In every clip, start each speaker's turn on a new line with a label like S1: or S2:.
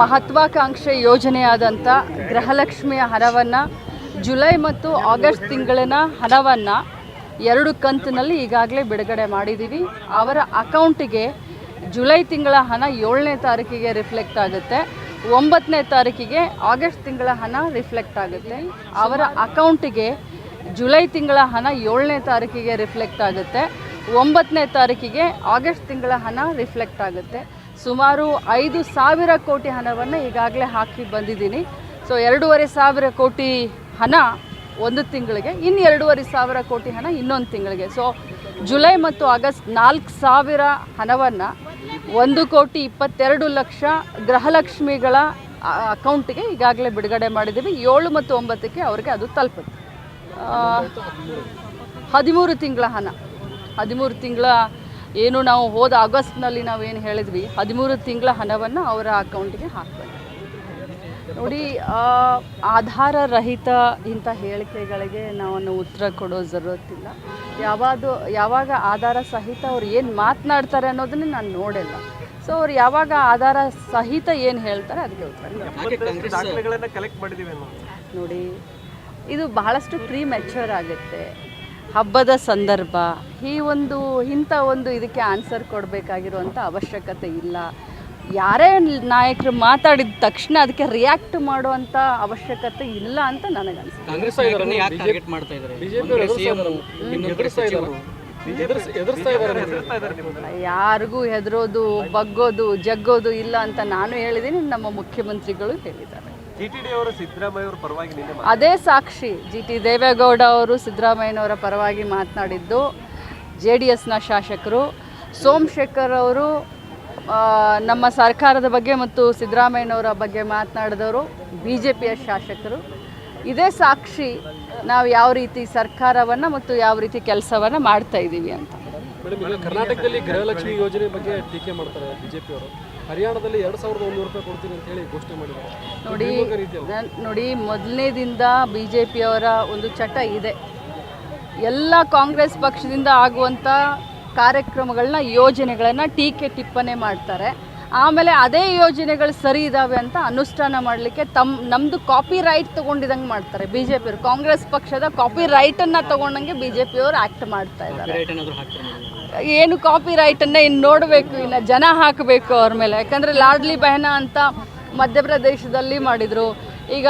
S1: ಮಹತ್ವಾಕಾಂಕ್ಷೆ ಯೋಜನೆಯಾದಂಥ ಗೃಹಲಕ್ಷ್ಮಿಯ ಹಣವನ್ನು ಜುಲೈ ಮತ್ತು ಆಗಸ್ಟ್ ತಿಂಗಳಿನ ಹಣವನ್ನು ಎರಡು ಕಂತಿನಲ್ಲಿ ಈಗಾಗಲೇ ಬಿಡುಗಡೆ ಮಾಡಿದ್ದೀವಿ ಅವರ ಅಕೌಂಟಿಗೆ ಜುಲೈ ತಿಂಗಳ ಹಣ ಏಳನೇ ತಾರೀಕಿಗೆ ರಿಫ್ಲೆಕ್ಟ್ ಆಗುತ್ತೆ. ಒಂಬತ್ತನೇ ತಾರೀಕಿಗೆ ಆಗಸ್ಟ್ ತಿಂಗಳ ಹಣ ರಿಫ್ಲೆಕ್ಟ್ ಆಗುತ್ತೆ. ಅವರ ಅಕೌಂಟಿಗೆ ಜುಲೈ ತಿಂಗಳ ಹಣ ಏಳನೇ ತಾರೀಕಿಗೆ ರಿಫ್ಲೆಕ್ಟ್ ಆಗುತ್ತೆ. ಒಂಬತ್ತನೇ ತಾರೀಕಿಗೆ ಆಗಸ್ಟ್ ತಿಂಗಳ ಹಣ ರಿಫ್ಲೆಕ್ಟ್ ಆಗುತ್ತೆ. ಸುಮಾರು ಐದು ಸಾವಿರ ಕೋಟಿ ಹಣವನ್ನು ಈಗಾಗಲೇ ಹಾಕಿ ಬಂದಿದ್ದೀನಿ. ಸೊ ಎರಡೂವರೆ ಸಾವಿರ ಕೋಟಿ ಹಣ ಒಂದು ತಿಂಗಳಿಗೆ ಇನ್ನು ಎರಡೂವರೆ ಸಾವಿರ ಕೋಟಿ ಹಣ ಇನ್ನೊಂದು ತಿಂಗಳಿಗೆ. ಸೊ ಜುಲೈ ಮತ್ತು ಆಗಸ್ಟ್ ನಾಲ್ಕು ಸಾವಿರ ಹಣವನ್ನು ಒಂದು ಕೋಟಿ ಇಪ್ಪತ್ತೆರಡು ಲಕ್ಷ ಗೃಹಲಕ್ಷ್ಮಿಗಳ ಅಕೌಂಟಿಗೆ ಈಗಾಗಲೇ ಬಿಡುಗಡೆ ಮಾಡಿದ್ದೀವಿ. ಏಳು ಮತ್ತು ಒಂಬತ್ತಕ್ಕೆ ಅವರಿಗೆ ಅದು ತಲುಪುತ್ತೆ. ಹದಿಮೂರು ತಿಂಗಳ ಹಣ. ಹದಿಮೂರು ತಿಂಗಳ ಏನು ನಾವು ಹೋದ ಆಗಸ್ಟ್ನಲ್ಲಿ ನಾವು ಏನು ಹೇಳಿದ್ವಿ ಹದಿಮೂರು ತಿಂಗಳ ಹಣವನ್ನು ಅವರ ಅಕೌಂಟಿಗೆ ಹಾಕಬೇಕು. ನೋಡಿ ಆ, ಆಧಾರ ರಹಿತ ಇಂಥ ಹೇಳಿಕೆಗಳಿಗೆ ನಾವನ್ನು ಉತ್ತರ ಕೊಡೋ ಜರುರತ್ತಿಲ್ಲ. ಯಾವಾಗ ಯಾವಾಗ ಆಧಾರ ಸಹಿತ ಅವ್ರು ಏನು ಮಾತನಾಡ್ತಾರೆ ಅನ್ನೋದನ್ನ ನಾನು ನೋಡಿಲ್ಲ. ಸೊ ಅವ್ರು ಯಾವಾಗ ಆಧಾರ ಸಹಿತ ಏನು ಹೇಳ್ತಾರೆ ಅದಕ್ಕೆ ಉತ್ತರ
S2: ದಾಖಲೆಗಳನ್ನ ಕಲೆಕ್ಟ್ ಮಾಡಿದೀವಿ
S1: ನೋಡಿ ಇದು ಬಹಳಷ್ಟು ಪ್ರೀ ಮೆಚ್ಯೂರ್ ಆಗುತ್ತೆ. ಹಬ್ಬದ ಸಂದರ್ಭ ಈ ಒಂದು ಇಂಥ ಒಂದು ಇದಕ್ಕೆ ಆನ್ಸರ್ ಕೊಡಬೇಕಾಗಿರುವಂಥ ಅವಶ್ಯಕತೆ ಇಲ್ಲ. ಯಾರೇ ನಾಯಕರು ಮಾತಾಡಿದ ತಕ್ಷಣ ಅದಕ್ಕೆ ರಿಯಾಕ್ಟ್ ಮಾಡುವಂಥ ಅವಶ್ಯಕತೆ ಇಲ್ಲ ಅಂತ ನನಗನ್ಸುತ್ತೆ. ಯಾರಿಗೂ ಹೆದರೋದು ಬಗ್ಗೋದು ಜಗ್ಗೋದು ಇಲ್ಲ ಅಂತ ನಾನು ಹೇಳಿದ್ದೀನಿ. ನಮ್ಮ ಮುಖ್ಯಮಂತ್ರಿಗಳು ಹೇಳಿದ್ದಾರೆ. ಅದೇ ಸಾಕ್ಷಿ ಜಿ ಟಿ ದೇವೇಗೌಡ ಅವರು ಸಿದ್ದರಾಮಯ್ಯನವರ ಪರವಾಗಿ ಮಾತನಾಡಿದ್ದು ಜೆ ಡಿ ಎಸ್ನ ಶಾಸಕರು. ಸೋಮಶೇಖರ್ ಅವರು ನಮ್ಮ ಸರ್ಕಾರದ ಬಗ್ಗೆ ಮತ್ತು ಸಿದ್ದರಾಮಯ್ಯನವರ ಬಗ್ಗೆ ಮಾತನಾಡಿದವರು ಬಿ ಜೆ ಪಿಯ ಶಾಸಕರು. ಇದೇ ಸಾಕ್ಷಿ ನಾವು ಯಾವ ರೀತಿ ಸರ್ಕಾರವನ್ನು ಮತ್ತು ಯಾವ ರೀತಿ ಕೆಲಸವನ್ನು ಮಾಡ್ತಾ ಇದ್ದೀವಿ ಅಂತ.
S3: ಮೇಡಮ್ ಕರ್ನಾಟಕದಲ್ಲಿ ಗೃಹಲಕ್ಷ್ಮಿ ಯೋಜನೆ ಬಗ್ಗೆ ಟೀಕೆ ಮಾಡ್ತಾರೆ ಬಿಜೆಪಿ ಅವರು. ಹರಿಯಾಣದಲ್ಲಿ ಎರಡ್ ಸಾವಿರದ ಒಂದೂರು ರೂಪಾಯಿ ಕೊಡ್ತೀನಿ ಅಂತ ಹೇಳಿ ಘೋಷಣೆ ಮಾಡಿದ್ದಾರೆ.
S1: ನೋಡಿ ನೋಡಿ ಮೊದಲನೇದಿಂದ ಬಿ ಜೆ ಪಿಯವರ ಒಂದು ಚಟ ಇದೆ. ಎಲ್ಲ ಕಾಂಗ್ರೆಸ್ ಪಕ್ಷದಿಂದ ಆಗುವಂಥ ಕಾರ್ಯಕ್ರಮಗಳನ್ನ ಯೋಜನೆಗಳನ್ನು ಟೀಕೆ ಟಿಪ್ಪಣೆ ಮಾಡ್ತಾರೆ. ಆಮೇಲೆ ಅದೇ ಯೋಜನೆಗಳು ಸರಿ ಇದ್ದಾವೆ ಅಂತ ಅನುಷ್ಠಾನ ಮಾಡಲಿಕ್ಕೆ ತಮ್ಮ ನಮ್ಮದು ಕಾಪಿ ರೈಟ್ ತೊಗೊಂಡಿದಂಗೆ ಮಾಡ್ತಾರೆ ಬಿ ಜೆ ಪಿಯವರು ಕಾಂಗ್ರೆಸ್ ಪಕ್ಷದ ಕಾಪಿ ರೈಟನ್ನು ತೊಗೊಂಡಂಗೆ ಬಿ ಜೆ ಪಿಯವರು ಆ್ಯಕ್ಟ್ ಮಾಡ್ತಾ ಇದ್ದಾರೆ. ಏನು ಕಾಪಿ ರೈಟನ್ನು ಇನ್ನು ನೋಡಬೇಕು ಇನ್ನು ಜನ ಹಾಕಬೇಕು ಅವ್ರ ಮೇಲೆ. ಯಾಕಂದರೆ ಲಾಡ್ಲಿ ಬಹನ ಅಂತ ಮಧ್ಯಪ್ರದೇಶದಲ್ಲಿ ಮಾಡಿದರು. ಈಗ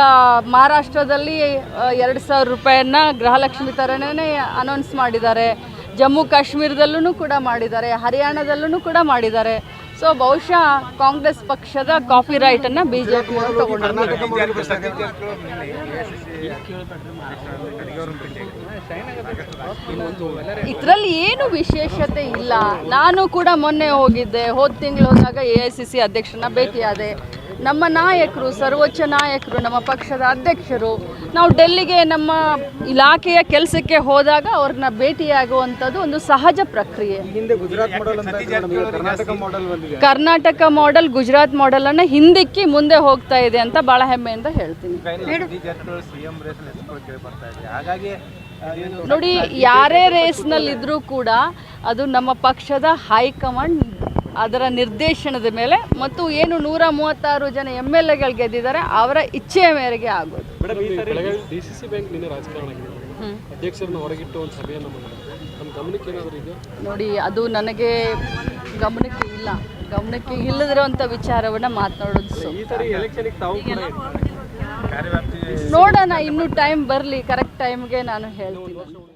S1: ಮಹಾರಾಷ್ಟ್ರದಲ್ಲಿ ಎರಡು ಸಾವಿರ ರೂಪಾಯಿಯನ್ನ ಗೃಹಲಕ್ಷ್ಮಿ ಥರನೇ ಅನೌನ್ಸ್ ಮಾಡಿದ್ದಾರೆ. ಜಮ್ಮು ಕಾಶ್ಮೀರದಲ್ಲೂ ಕೂಡ ಮಾಡಿದ್ದಾರೆ. ಹರಿಯಾಣದಲ್ಲೂ ಕೂಡ ಮಾಡಿದ್ದಾರೆ. ಸೊ ಬಹುಶಃ ಕಾಂಗ್ರೆಸ್ ಪಕ್ಷದ ಕಾಫಿ ರೈಟ್ ಅನ್ನ ಬಿಜೆಪಿ ಪಿ ಇದರಲ್ಲಿ ಏನು ವಿಶೇಷತೆ ಇಲ್ಲ. ನಾನು ಕೂಡ ಮೊನ್ನೆ ಹೋಗಿದ್ದೆ. ಹೋದ ತಿಂಗಳು ಹೋದಾಗ ಎ ಐ ಸಿ ಸಿ ಅಧ್ಯಕ್ಷನ ಭೇಟಿಯಾದೆ. ನಮ್ಮ ನಾಯಕರು ಸರ್ವೋಚ್ಚ ನಾಯಕರು ನಮ್ಮ ಪಕ್ಷದ ಅಧ್ಯಕ್ಷರು ನಾವು ಡೆಲ್ಲಿಗೆ ನಮ್ಮ ಇಲಾಖೆಯ ಕೆಲಸಕ್ಕೆ ಹೋದಾಗ ಅವ್ರನ್ನ ಭೇಟಿಯಾಗುವಂಥದ್ದು ಒಂದು ಸಹಜ ಪ್ರಕ್ರಿಯೆ.
S4: ಹಿಂದೆ ಗುಜರಾತ್ ಮಾಡೆಲ್ ಅಂತ ಇತ್ತು ಮೇಡಮ್, ಈಗ ಕರ್ನಾಟಕ ಮಾಡೆಲ್
S1: ಗುಜರಾತ್ ಮಾಡೆಲ್ ಮಾಡೆಲನ್ನು ಹಿಂದಿಕ್ಕಿ ಮುಂದೆ ಹೋಗ್ತಾ ಇದೆ ಅಂತ ಬಹಳ ಹೆಮ್ಮೆಯಿಂದ ಹೇಳ್ತೀನಿ.
S4: ಸಿಎಂ ರೇಸ್ ಹೆಸರು ಕೇಳಿ ಬರ್ತಾ ಇದೆ. ಹಾಗಾಗಿ ಆ, ಏನು
S1: ನೋಡಿ ಯಾರೇ ರೇಸ್ನಲ್ಲಿದ್ದರೂ ಕೂಡ ಅದು ನಮ್ಮ ಪಕ್ಷದ ಹೈಕಮಾಂಡ್ ಅದರ ನಿರ್ದೇಶನದ ಮೇಲೆ ಮತ್ತು ಏನು ನೂರ ಮೂವತ್ತಾರು ಜನ ಎಂ ಎಲ್ ಎಗಳು ಗೆದ್ದಿದ್ದಾರೆ ಅವರ ಇಚ್ಛೆಯ ಮೇರೆಗೆ ಆಗೋದು. ನೋಡಿ ಅದು ನನಗೆ ಗಮನಕ್ಕೆ ಇಲ್ಲ. ಗಮನಕ್ಕೆ ಇಲ್ಲದಿರುವಂಥ ವಿಚಾರವನ್ನು ಮಾತನಾಡೋದು ನೋಡೋಣ ಇನ್ನೂ ಟೈಮ್ ಬರಲಿ ಕರೆಕ್ಟ್ ಟೈಮ್ಗೆ ನಾನು ಹೇಳ್ತೀನಿ.